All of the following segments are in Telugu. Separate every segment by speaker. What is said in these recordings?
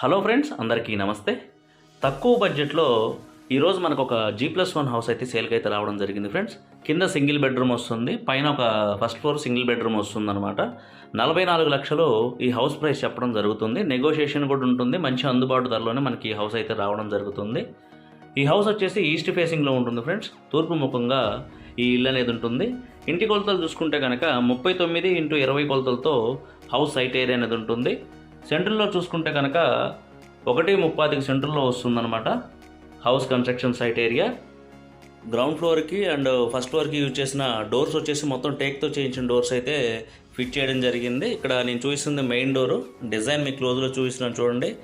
Speaker 1: హలో ఫ్రెండ్స్ అందరికీ నమస్తే. తక్కువ బడ్జెట్లో ఈరోజు మనకు ఒక జీ ప్లస్ వన్ హౌస్ అయితే సేల్కి అయితే రావడం జరిగింది ఫ్రెండ్స్. కింద సింగిల్ బెడ్రూమ్ వస్తుంది పైన ఒక ఫస్ట్ ఫ్లోర్ సింగిల్ బెడ్రూమ్ వస్తుంది అనమాట నలభై నాలుగు లక్షలు ఈ హౌస్ ప్రైస్ చెప్పడం జరుగుతుంది. నెగోషియేషన్ కూడా ఉంటుంది మంచి అందుబాటు ధరలోనే మనకి ఈ హౌస్ అయితే రావడం జరుగుతుంది. ఈ హౌస్ వచ్చేసి ఈస్ట్ ఫేసింగ్లో ఉంటుంది ఫ్రెండ్స్. తూర్పు ముఖంగా ఈ ఇల్లు అనేది ఉంటుంది. ఇంటి కొలతలు చూసుకుంటే కనుక ముప్పై తొమ్మిది ఇంటూ ఇరవై కొలతలతో హౌస్ సైట్ ఏరియా అనేది ఉంటుంది. సెంట్రల్లో చూసుకుంటే కనుక ఒకటి ముప్పాతికి సెంట్రల్లో వస్తుందన్నమాట. House construction site area. Ground ఫ్లోర్కి అండ్ ఫస్ట్ ఫ్లోర్కి యూజ్ చేసిన డోర్స్ వచ్చేసి మొత్తం టేక్తో చేయించిన డోర్స్ అయితే ఫిట్ చేయడం జరిగింది. ఇక్కడ నేను చూపిస్తుంది మెయిన్ డోరు. డిజైన్ మీ క్లోజ్లో చూపిస్తున్నాను చూడండి.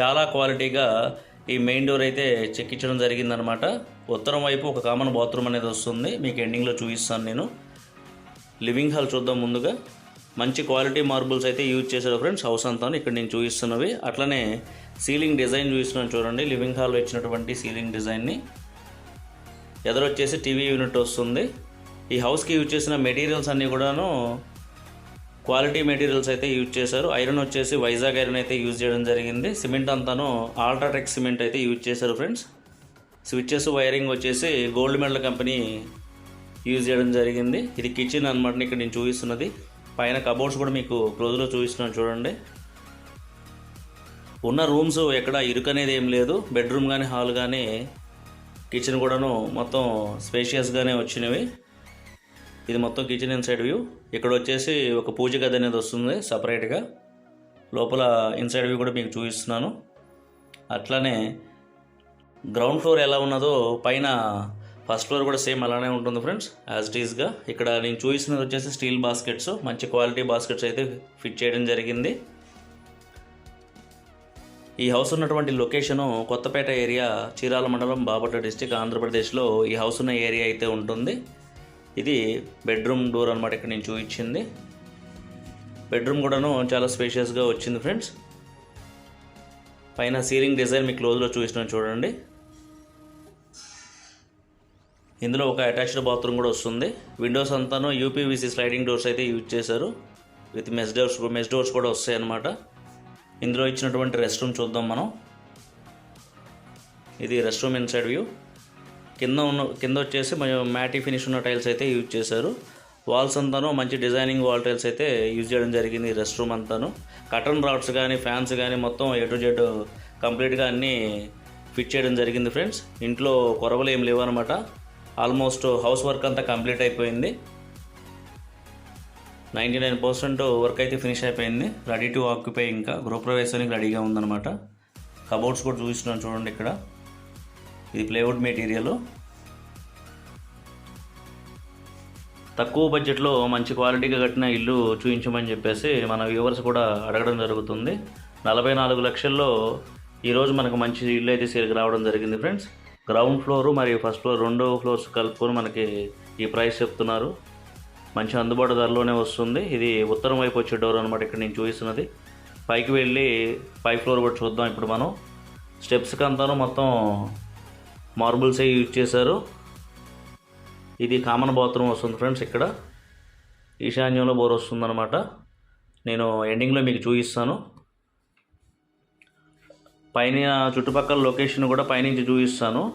Speaker 1: చాలా క్వాలిటీగా ఈ మెయిన్ డోర్ అయితే చెక్కించడం జరిగిందనమాట ఉత్తరం వైపు ఒక కామన్ బాత్రూమ్ అనేది వస్తుంది. మీకు ఎండింగ్లో చూపిస్తాను నేను. లివింగ్ హాల్ చూద్దాం ముందుగా. మంచి క్వాలిటీ మార్బుల్స్ అయితే యూజ్ చేశారు ఫ్రెండ్స్. హౌస్ అంతా ఇక్కడ నేను చూపిస్తున్నవి. అట్లనే సీలింగ్ డిజైన్ చూపిస్తున్నాను చూడండి. లివింగ్ హాల్లో ఇచ్చినటువంటి సీలింగ్ డిజైన్ని ఎదురొచ్చేసి టీవీ యూనిట్ వస్తుంది. ఈ హౌస్కి యూజ్ చేసిన మెటీరియల్స్ అన్నీ కూడాను క్వాలిటీ మెటీరియల్స్ అయితే యూజ్ చేశారు. ఐరన్ వచ్చేసి వైజాగ్ ఐరన్ అయితే యూజ్ చేయడం జరిగింది. సిమెంట్ అంతాను ఆల్ట్రాటెక్ సిమెంట్ అయితే యూజ్ చేశారు ఫ్రెండ్స్. స్విచ్చెస్ వైరింగ్ వచ్చేసి గోల్డ్ మెడల్ కంపెనీ యూజ్ చేయడం జరిగింది. ఇది కిచెన్ అనమాట ఇక్కడ నేను చూపిస్తున్నది. పైన కబోర్డ్స్ కూడా మీకు క్లోజ్లో చూపిస్తున్నాను చూడండి. ఉన్న రూమ్స్ ఎక్కడ ఇరుకు అనేది ఏం లేదు. బెడ్రూమ్ కానీ హాల్ కానీ కిచెన్ కూడాను మొత్తం స్పేషియస్గానే వచ్చినవి. ఇది మొత్తం కిచెన్ ఇన్సైడ్ వ్యూ ఇక్కడ వచ్చేసి ఒక పూజ గది అనేది వస్తుంది సపరేట్గా లోపల ఇన్సైడ్ వ్యూ కూడా మీకు చూపిస్తున్నాను. అట్లానే గ్రౌండ్ ఫ్లోర్ ఎలా ఉన్నదో పైన ఫస్ట్ ఫ్లోర్ కూడా సేమ్ అలానే ఉంటుంది ఫ్రెండ్స్ యాజ్ ఇట్ ఈస్గా ఇక్కడ నేను చూపిస్తున్నది వచ్చేసి స్టీల్ బాస్కెట్స్ మంచి క్వాలిటీ బాస్కెట్స్ అయితే ఫిట్ చేయడం జరిగింది. ఈ హౌస్ ఉన్నటువంటి లొకేషను కొత్తపేట ఏరియా చీరాల మండలం బాపట్ల డిస్టిక్ ఆంధ్రప్రదేశ్లో ఈ హౌస్ ఉన్న ఏరియా అయితే ఉంటుంది. ఇది బెడ్రూమ్ డోర్ అనమాట ఇక్కడ నేను చూపించింది. బెడ్రూమ్ కూడాను చాలా స్పేషియస్గా వచ్చింది ఫ్రెండ్స్ పైన సీలింగ్ డిజైన్ మీకు క్లోజ్లో చూపిస్తున్నాను చూడండి. ఇందులో ఒక అటాచ్డ్ బాత్రూమ్ కూడా వస్తుంది. విండోస్ అంతాను యూపీవీసీ స్లైడింగ్ డోర్స్ అయితే యూజ్ చేశారు. With mesh doors mesh doors కూడా వస్తాయి అన్నమాట. ఇందులో ఇచ్చినటువంటి రెస్ట్ రూమ్ చూద్దాం మనం. ఇది రెస్ట్ రూమ్ ఇన్సైడ్ వ్యూ. కింద ఉన్న కింద వచ్చేసి మ్యాటీ ఫినిష్ ఉన్న టైల్స్ అయితే యూజ్ చేశారు. వాల్స్ అంతాను మంచి డిజైనింగ్ వాల్ టైల్స్ అయితే యూజ్ చేయడం జరిగింది రెస్ట్ రూమ్ అంతాను. కటన్ రాడ్స్ కానీ ఫ్యాన్స్ కానీ మొత్తం ఏ టు జెడ్ కంప్లీట్గా అన్నీ ఫిట్ చేయడం జరిగింది ఫ్రెండ్స్. ఇంట్లో కొరవలు ఏం లేవు అనమాట ఆల్మోస్ట్ హౌస్ వర్క్ అంతా కంప్లీట్ అయిపోయింది. నైంటీ నైన్ పర్సెంట్ వర్క్ అయితే ఫినిష్ అయిపోయింది. రెడీ టు ఆక్యుపై ఇంకా. గృహప్రవేశానికి రెడీగా ఉందన్నమాట. కబోర్డ్స్ కూడా చూపిస్తున్నాను చూడండి ఇక్కడ. ఇది ప్లేవుడ్ మెటీరియల్. తక్కువ బడ్జెట్లో మంచి క్వాలిటీగా కట్టిన ఇల్లు చూపించమని చెప్పేసి మన వ్యూవర్స్ కూడా అడగడం జరుగుతుంది. నలభై నాలుగు లక్షల్లో ఈరోజు మనకు మంచి ఇల్లు అయితే సేల్కి రావడం జరిగింది ఫ్రెండ్స్. గ్రౌండ్ ఫ్లోర్ మరియు ఫస్ట్ ఫ్లోర్ రెండో ఫ్లోర్స్ కలుపుకొని మనకి ఈ ప్రైస్ చెప్తున్నారు. మంచి అందుబాటు ధరలోనే వస్తుంది. ఇది ఉత్తరం వైపు వచ్చే డోర్ అనమాట ఇక్కడ నేను చూపిస్తున్నది. పైకి వెళ్ళి పై ఫ్లోర్ కూడా చూద్దాం ఇప్పుడు మనం. స్టెప్స్కి అంతాను మొత్తం మార్బుల్సే యూజ్ చేశారు. ఇది కామన్ బాత్రూమ్ వస్తుంది ఫ్రెండ్స్ ఇక్కడ. ఈశాన్యంలో బోర్ వస్తుందన్నమాట. నేను ఎండింగ్లో మీకు చూపిస్తాను. పైన చుట్టుపక్కల లొకేషన్ కూడా పైనుంచి చూపిస్తాను.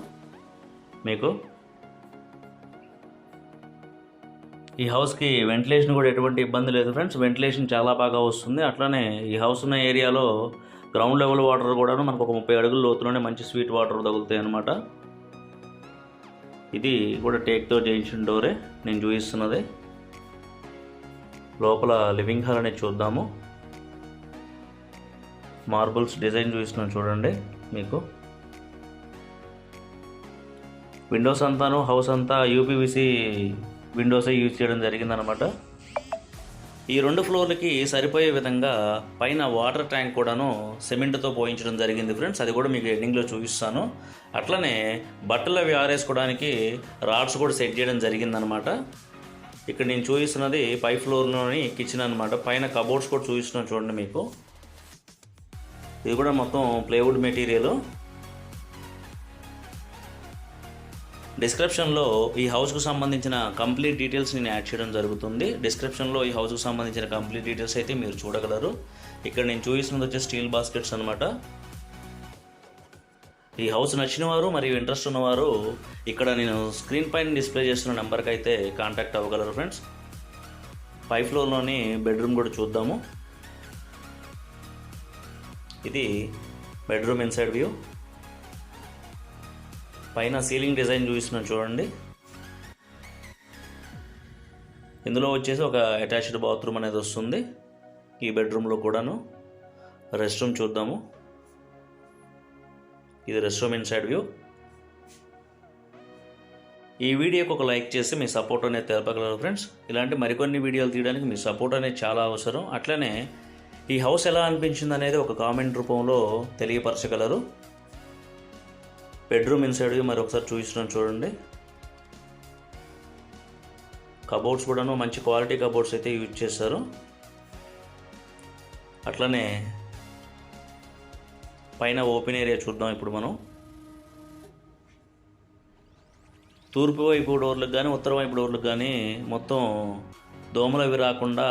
Speaker 1: మీకు. ఈ హౌస్కి వెంటిలేషన్ కూడా ఎటువంటి ఇబ్బంది లేదు ఫ్రెండ్స్. వెంటిలేషన్ చాలా బాగా వస్తుంది. అట్లానే ఈ హౌస్ ఉన్న ఏరియాలో గ్రౌండ్ లెవెల్ వాటర్ కూడాను మనకు ఒక ముప్పై అడుగుల లోతులోనే మంచి స్వీట్ వాటర్ తగులుతాయి అనమాట ఇది కూడా టేక్తో చేయించిన డోరే. నేను చూపిస్తున్నది. లోపల లివింగ్ హాల్ అనేది చూద్దాము. మార్బుల్స్ డిజైన్ చూపిస్తున్నాను చూడండి మీకు. విండోస్ అంతాను హౌస్ అంతా యూపీవీసీ విండోసే యూజ్ చేయడం జరిగిందనమాట. ఈ రెండు ఫ్లోర్లకి సరిపోయే విధంగా పైన వాటర్ ట్యాంక్ కూడాను సిమెంట్తో పోయించడం జరిగింది ఫ్రెండ్స్ అది కూడా మీకు ఎండింగ్లో చూపిస్తాను. అట్లనే బట్టలు అవి ఆరేసుకోవడానికి రాడ్స్ కూడా సెట్ చేయడం జరిగిందనమాట. ఇక్కడ నేను చూపిస్తున్నది పై ఫ్లోర్లోని కిచెన్ అనమాట. పైన కబోర్డ్స్ కూడా చూపిస్తున్నాను చూడండి మీకు. ఇది కూడా మొత్తం ప్లేవుడ్ మెటీరియల్. డిస్క్రిప్షన్లో ఈ హౌస్కు సంబంధించిన కంప్లీట్ డీటెయిల్స్ నేను యాడ్ చేయడం జరుగుతుంది. డిస్క్రిప్షన్లో ఈ హౌస్కు సంబంధించిన కంప్లీట్ డీటెయిల్స్ అయితే మీరు చూడగలరు. ఇక్కడ నేను చూపిస్తున్నది వచ్చే స్టీల్ బాస్కెట్స్ అనమాట ఈ హౌస్ నచ్చిన వారు మరియు ఇంట్రెస్ట్ ఉన్నవారు ఇక్కడ నేను స్క్రీన్ పైన డిస్ప్లే చేస్తున్న నెంబర్కి అయితే కాంటాక్ట్ అవ్వగలరు ఫ్రెండ్స్ పై ఫ్లోర్లోని బెడ్రూమ్ కూడా చూద్దాము. ఇది బెడ్రూమ్ ఇన్సైడ్ వ్యూ. పైన సీలింగ్ డిజైన్ చూపిస్తున్నాను చూడండి. ఇందులో వచ్చేసి ఒక అటాచ్డ్ బాత్రూమ్ అనేది వస్తుంది. ఈ బెడ్రూమ్లో కూడాను. రెస్ట్ రూమ్ చూద్దాము. ఇది రెస్ట్ రూమ్ ఇన్సైడ్ వ్యూ. ఈ వీడియోకి ఒక లైక్ చేసి మీ సపోర్ట్ అనేది తెలపగలరు ఫ్రెండ్స్. ఇలాంటి మరికొన్ని వీడియోలు తీయడానికి మీ సపోర్ట్ అనేది చాలా అవసరం. అట్లనే ఈ హౌస్ ఎలా అనిపించింది అనేది ఒక కామెంట్ రూపంలో తెలియపరచగలరు. బెడ్రూమ్ ఇన్సైడ్ మరి ఒకసారి చూపించడం చూడండి. కబోర్డ్స్ కూడాను మంచి క్వాలిటీ కబోర్డ్స్ అయితే యూజ్ చేశారు. అట్లనే పైన ఓపెన్ ఏరియా చూద్దాం ఇప్పుడు మనం. తూర్పు వైపు డోర్లకు కానీ ఉత్తర వైపు డోర్లకు కానీ మొత్తం దోమలు అవి రాకుండా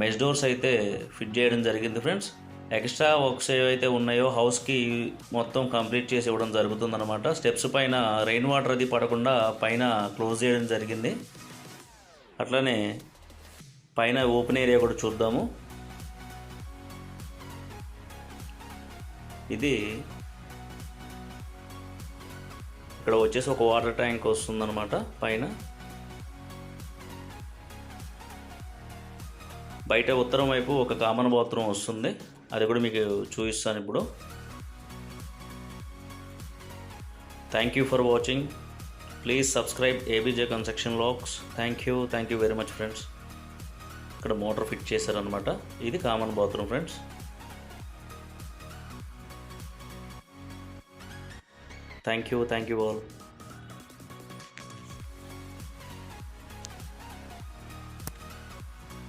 Speaker 1: మెష్ డోర్స్ అయితే ఫిట్ చేయడం జరిగింది ఫ్రెండ్స్. ఎక్స్ట్రా వర్క్స్ ఏవైతే ఉన్నాయో హౌస్కి మొత్తం కంప్లీట్ చేసి ఇవ్వడం జరుగుతుందన్నమాట. స్టెప్స్ పైన రెయిన్ వాటర్ అది పడకుండా పైన క్లోజ్ చేయడం జరిగింది. అట్లనే పైన ఓపెన్ ఏరియా కూడా చూద్దాము. ఇది ఇక్కడ వచ్చేసి ఒక వాటర్ ట్యాంక్ వస్తుందన్నమాట పైన. బయట ఉత్తరం వైపు ఒక కామన్ బాత్రూమ్ వస్తుంది. అది కూడా మీకు చూపిస్తాను ఇప్పుడు. Thank you for watching please subscribe ABJ construction locks thank you thank you very much friends ఇక్కడ మోటార్ ఫిట్ చేశారనమాట ఇది common bathroom friends thank you thank you all